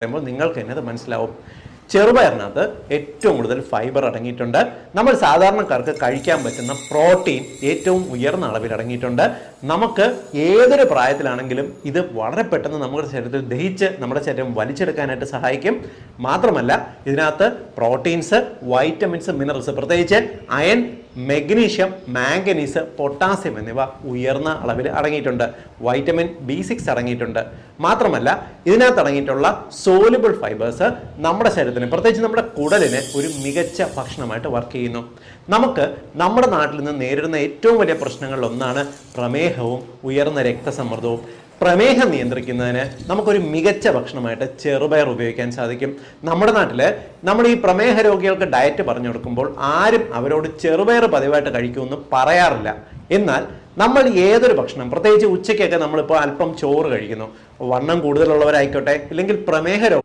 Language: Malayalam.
പറയുമ്പോൾ നിങ്ങൾക്ക് തന്നെ അത് മനസ്സിലാവും. ചെറുപയറിനകത്ത് ഏറ്റവും കൂടുതൽ ഫൈബർ അടങ്ങിയിട്ടുണ്ട്. നമ്മൾ സാധാരണക്കാർക്ക് കഴിക്കാൻ പറ്റുന്ന പ്രോട്ടീൻ ഏറ്റവും ഉയർന്ന അളവിൽ അടങ്ങിയിട്ടുണ്ട്. നമുക്ക് ഏതൊരു പ്രായത്തിലാണെങ്കിലും ഇത് വളരെ പെട്ടെന്ന് നമ്മുടെ ശരീരത്തിൽ ദഹിച്ച് നമ്മുടെ ശരീരം വലിച്ചെടുക്കാനായിട്ട് സഹായിക്കും. മാത്രമല്ല ഇതിനകത്ത് പ്രോട്ടീൻസ് വൈറ്റമിൻസ് മിനറൽസ് പ്രത്യേകിച്ച് അയൺ മെഗ്നീഷ്യം മാംഗനീസ് പൊട്ടാസ്യം എന്നിവ ഉയർന്ന അളവിൽ അടങ്ങിയിട്ടുണ്ട്. വൈറ്റമിൻ ബി സിക്സ് അടങ്ങിയിട്ടുണ്ട്. മാത്രമല്ല ഇതിനകത്ത് അടങ്ങിയിട്ടുള്ള സോലിബിൾ ഫൈബേഴ്സ് നമ്മുടെ ശരീരത്തിന് പ്രത്യേകിച്ച് നമ്മുടെ കുടലിന് ഒരു മികച്ച ഭക്ഷണമായിട്ട് വർക്ക് ചെയ്യുന്നു. നമുക്ക് നമ്മുടെ നാട്ടിൽ നിന്ന് നേരിടുന്ന ഏറ്റവും വലിയ പ്രശ്നങ്ങളിൽ ഒന്നാണ് പ്രമേഹവും ഉയർന്ന രക്തസമ്മർദ്ദവും. പ്രമേഹം നിയന്ത്രിക്കുന്നതിന് നമുക്കൊരു മികച്ച ഭക്ഷണമായിട്ട് ചെറുപയർ ഉപയോഗിക്കാൻ സാധിക്കും. നമ്മുടെ നാട്ടിൽ നമ്മൾ ഈ പ്രമേഹ രോഗികൾക്ക് ഡയറ്റ് പറഞ്ഞു കൊടുക്കുമ്പോൾ ആരും അവരോട് ചെറുപയർ പതിവായിട്ട് കഴിക്കുമെന്ന് പറയാറില്ല. എന്നാൽ നമ്മൾ ഏതൊരു ഭക്ഷണം പ്രത്യേകിച്ച് ഉച്ചയ്ക്കൊക്കെ നമ്മളിപ്പോൾ അല്പം ചോറ് കഴിക്കുന്നു. വണ്ണം കൂടുതലുള്ളവരായിക്കോട്ടെ ഇല്ലെങ്കിൽ പ്രമേഹ രോഗം